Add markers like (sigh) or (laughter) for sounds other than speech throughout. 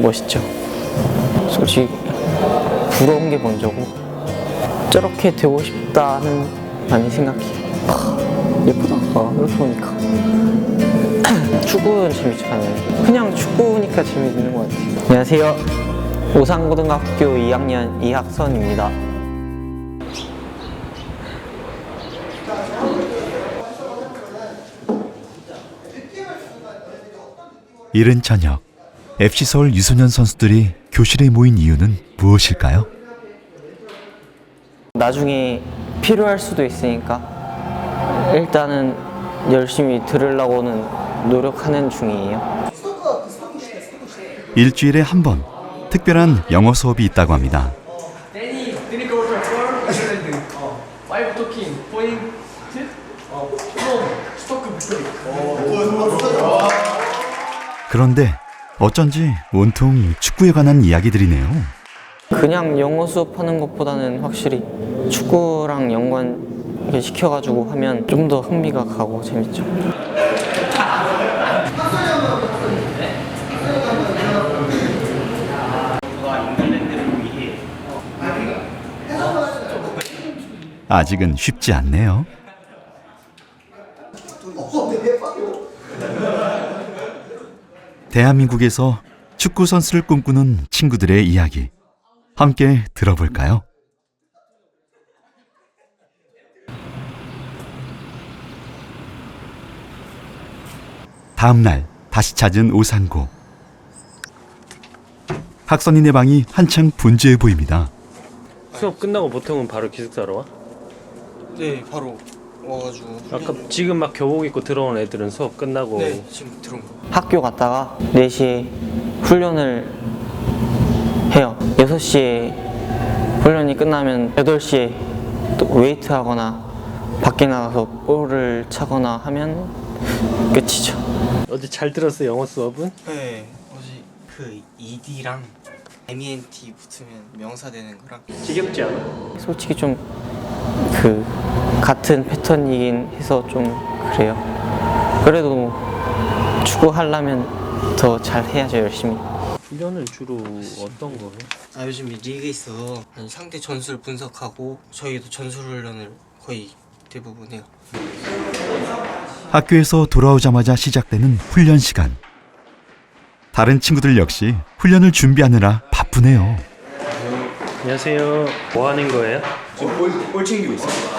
멋있죠. 솔직히 부러운 게 먼저고 저렇게 되고 싶다는 많이 생각해요. 하, 예쁘다. 아, 이렇게 보니까. (clears throat) 축구는 재밌잖아요. 그냥 축구니까 재밌는 것 같아요. 안녕하세요. 오산고등학교 2학년 이학선입니다. 이른 저녁 FC 서울 유소년 선수들이 교실에 모인 이유는 무엇일까요? 나중에 필요할 수도 있으니까 일단은 열심히 들으려고는 노력하는 중이에요. 일주일에 한 번 특별한 영어 수업이 있다고 합니다. 어. 어. 그런데 어쩐지 온통 축구에 관한 이야기들이네요. 그냥 영어 수업하는 것보다는 확실히 축구랑 연관 이렇게 시켜가지고 하면 좀 더 흥미가 가고 재밌죠. 아직은 쉽지 않네요. 대한민국에서 축구 선수를 꿈꾸는 친구들의 이야기 함께 들어볼까요? 다음 날 다시 찾은 오상고 학선인의 방이 한창 분주해 보입니다. 수업 끝나고 보통은 바로 기숙사로 와? 네, 바로 와가지고. 아까 지금 막 교복 입고 들어온 애들은 수업 끝나고 네, 지금 들어온 거. 학교 갔다가 4시에 훈련을 해요. 6시에 훈련이 끝나면 8시에 또 웨이트 하거나 밖에 나가서 볼을 차거나 하면 끝이죠. 어제 잘 들었어 영어 수업은? 네, 어제 그 ED랑 MENT 붙으면 명사 되는 거랑 지겹지 않아? 솔직히 좀 그 같은 패턴이긴 해서 좀 그래요. 그래도 축구 하려면 더 잘 해야죠 열심히. 훈련은 주로 어떤 거 해? 아 요즘 리그에 있어서 상대 전술을 분석하고 저희도 전술 훈련을 거의 대부분 해요. 학교에서 돌아오자마자 시작되는 훈련 시간. 다른 친구들 역시 훈련을 준비하느라 바쁘네요. 안녕하세요 뭐 하는 거예요? 지금 볼, 볼 챙기고 있어요.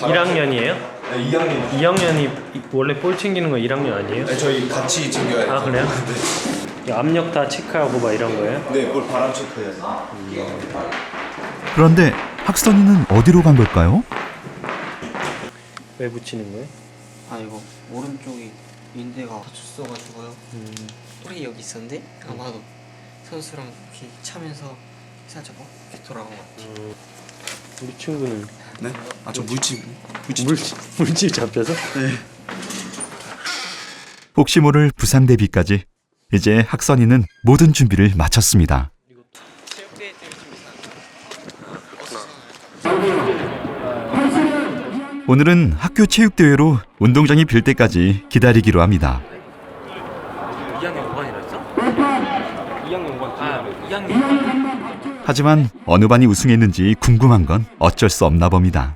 1학년이에요? 네, 2학년. 2학년이 원래 볼 챙기는 거 1학년 아니에요? 네, 저희 같이 챙겨야 돼요. 아 그래요? (laughs) 압력 다 체크하고 막 이런 거예요? 네, 볼 바람 체크해야 돼요. 그런데 학선이는 어디로 간 걸까요? 왜 붙이는 거예요? 아 이거 오른쪽이 인대가 다쳤어가지고요. 뿔이 여기 있었는데 아마도 선수랑 이렇게 차면서 살짝 어? 이렇게 돌아간 것 같아요. 우리 친구는 네? 아, 저 물집. 물집. 물집, 물집 잡혀서? 혹시 모를 부상 대비까지 이제 학선이는 모든 준비를 마쳤습니다. 오늘은 학교 체육대회로 운동장이 빌 때까지 기다리기로 합니다. 2학년 5반이랬어? 2학년 5반 아 2학년 하지만 어느 반이 우승했는지 궁금한 건 어쩔 수 없나 봅니다.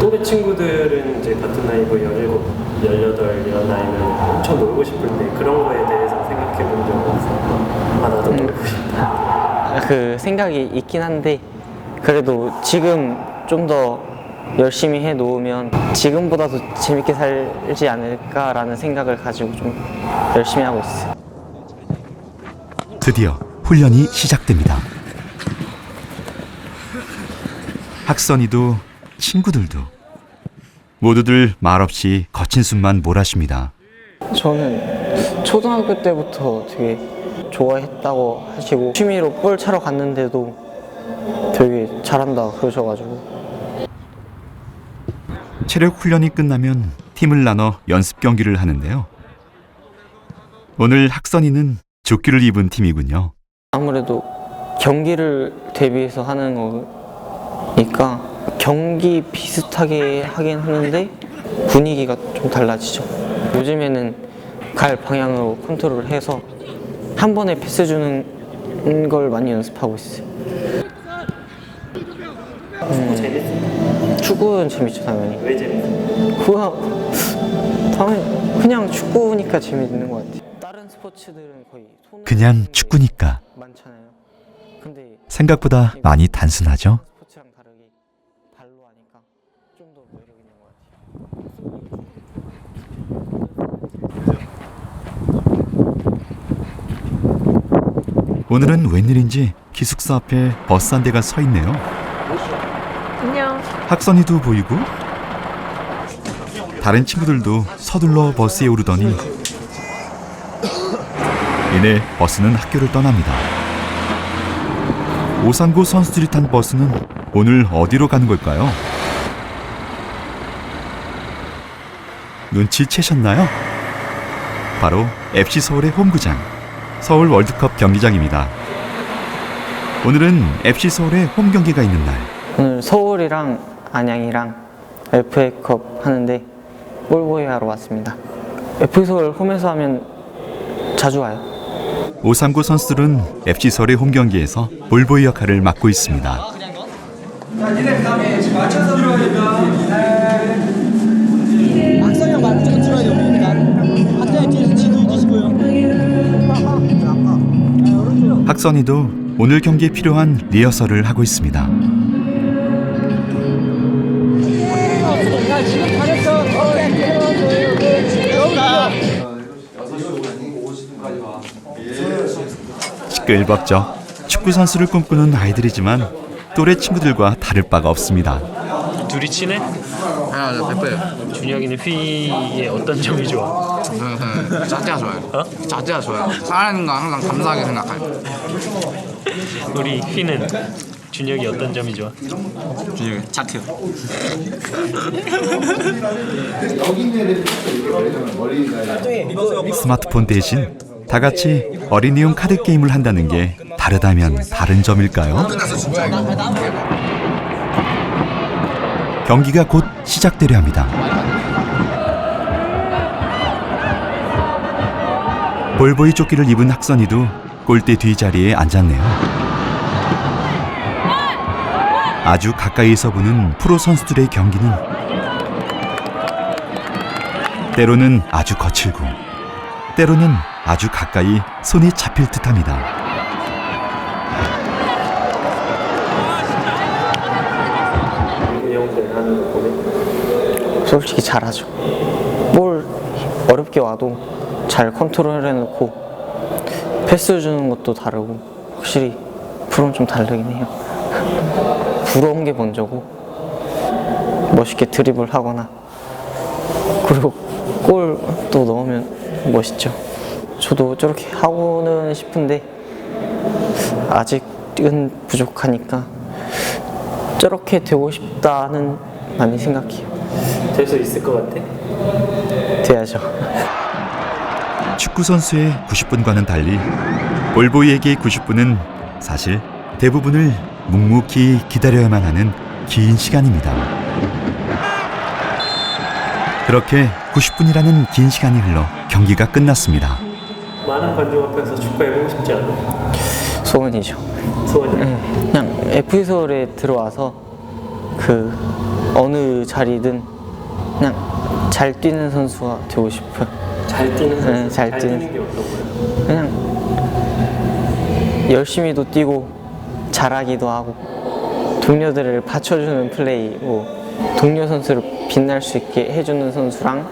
또래 친구들은 이제 같은 나이고 17, 18 이런 나이면 엄청 놀고 싶은데 그런 거에 대해서 생각해 본적 없어? 아 나도 놀고 싶다 그 생각이 있긴 한데 그래도 지금 좀 더 열심히 해 놓으면 지금보다도 재밌게 살지 않을까라는 생각을 가지고 좀 열심히 하고 있어요. 드디어 훈련이 시작됩니다. 학선이도 친구들도 모두들 말없이 거친 숨만 몰아쉽니다. 저는 초등학교 때부터 되게 좋아했다고 하시고 취미로 볼 차러 갔는데도 되게 잘한다 그러셔가지고 체력 훈련이 끝나면 팀을 나눠 연습 경기를 하는데요. 오늘 학선이는 조끼를 입은 팀이군요. 아무래도 경기를 대비해서 하는 거니까 경기 비슷하게 하긴 하는데 분위기가 좀 달라지죠. 요즘에는 갈 방향으로 컨트롤을 해서 한 번에 패스 주는 걸 많이 연습하고 있어요. 음, 축구는 재밌죠 당연히. 왜 재밌어? 당연히 그냥 축구니까 재밌는 것 같아요. 그냥 축구니까 많잖아요. 근데 생각보다 많이 단순하죠. 오늘은 웬일인지 기숙사 앞에 버스 한 대가 서 있네요. 안녕. 학선이도 보이고 다른 친구들도 서둘러 버스에 오르더니 이내 버스는 학교를 떠납니다. 오산고 선수들이 탄 버스는 오늘 어디로 가는 걸까요? 눈치채셨나요? 바로 FC 서울의 홈구장 서울 월드컵 경기장입니다. 오늘은 FC 서울의 홈 경기가 있는 날. 오늘 서울이랑 안양이랑 FA컵 하는데 볼보이 하러 왔습니다. FA 서울 홈에서 하면 자주 와요. 오삼고 선수들은 FC 서울의 홈 경기에서 볼보이 역할을 맡고 있습니다. 학선이도 오늘 경기에 필요한 리허설을 하고 있습니다. 시끌벅적 축구 선수를 꿈꾸는 아이들이지만 또래 친구들과 다를 바가 없습니다. 둘이 친해? 아, 저 백배요. 준혁이는 휘의 어떤 점이 좋아? 저는 짝지가 좋아요. 짝지가 좋아요. 살아있는 거 항상 감사하게 생각해요. (laughs) 우리 휘는 준혁이 어떤 점이 좋아? 준혁이 착해요. 스마트폰 대신 다 같이 어린이용 카드 게임을 한다는 게 다르다면 다른 점일까요? 경기가 곧 시작되려 합니다. 볼보이 조끼를 입은 학선이도 골대 뒷자리에 앉았네요. 아주 가까이서 보는 프로 선수들의 경기는 때로는 아주 거칠고 때로는 아주 가까이 손이 잡힐 듯합니다. 솔직히 잘하죠. 볼 어렵게 와도 잘 컨트롤 해놓고 패스 주는 것도 다르고 확실히 프로는 좀 다르긴 해요. (laughs) 부러운 게 먼저고 멋있게 드리블 하거나 그리고 골도 넣으면 멋있죠. 저도 저렇게 하고는 싶은데 아직은 부족하니까 저렇게 되고 싶다는 많이 생각해요. 될 수 있을 것 같아? 돼야죠. 축구 선수의 90분과는 달리 볼보이에게 90분은 사실 대부분을 묵묵히 기다려야만 하는 긴 시간입니다. 그렇게 90분이라는 긴 시간이 흘러 경기가 끝났습니다. 많은 관중 앞에서 축구 해보고 싶지 않아? 소원이죠. 소원이 네, 그냥 서울에 들어와서 그 어느 자리든 그냥 잘 뛰는 선수가 되고 싶어요. 잘 뛰는 선수 네, 잘 뛰는. 게 어떤 거야? 그냥 열심히도 뛰고 잘하기도 하고 동료들을 받쳐주는 플레이, 뭐 동료 선수를 빛날 수 있게 해주는 선수랑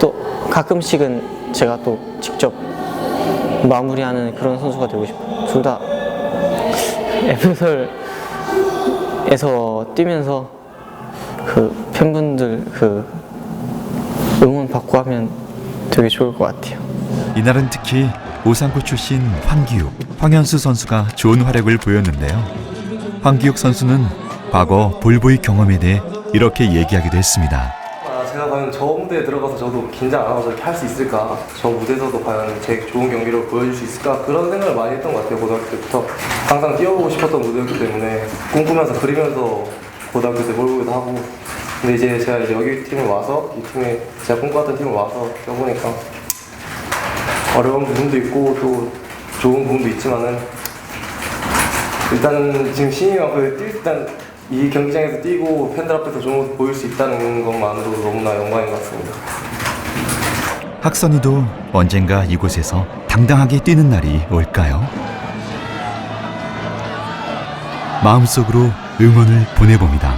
또 가끔씩은 제가 또 직접 마무리하는 그런 선수가 되고 싶어요. 둘 다 에프솔에서 뛰면서 그 팬분들 그 응원 받고 하면 되게 좋을 것 같아요. 이날은 특히 오상고 출신 황기욱, 황현수 선수가 좋은 활약을 보였는데요. 황기욱 선수는 과거 볼보이 경험에 대해 이렇게 얘기하기도 했습니다. 과연 저 무대에 들어가서 저도 긴장 안 하고 저렇게 할 수 있을까? 저 무대에서도 과연 제 좋은 경기를 보여줄 수 있을까? 그런 생각을 많이 했던 것 같아요. 고등학교 때부터 항상 뛰어보고 싶었던 무대였기 때문에 꿈꾸면서 그리면서 고등학교 때 몰보기도 하고 근데 이제 제가 이제 여기 팀에 와서 이 팀에 제가 꿈꿔왔던 팀에 와서 해보니까 어려운 부분도 있고 또 좋은 부분도 있지만은 일단 지금 그 뛸- 일단 이 경기장에서 뛰고 팬들 앞에서 좋은 모습 보일 수 있다는 것만으로 너무나 영광인 것 같습니다. 학선이도 언젠가 이곳에서 당당하게 뛰는 날이 올까요? 마음속으로 응원을 보내봅니다.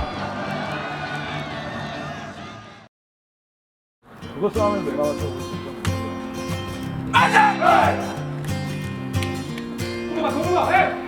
맞아! 공부봐, 공부봐, 해!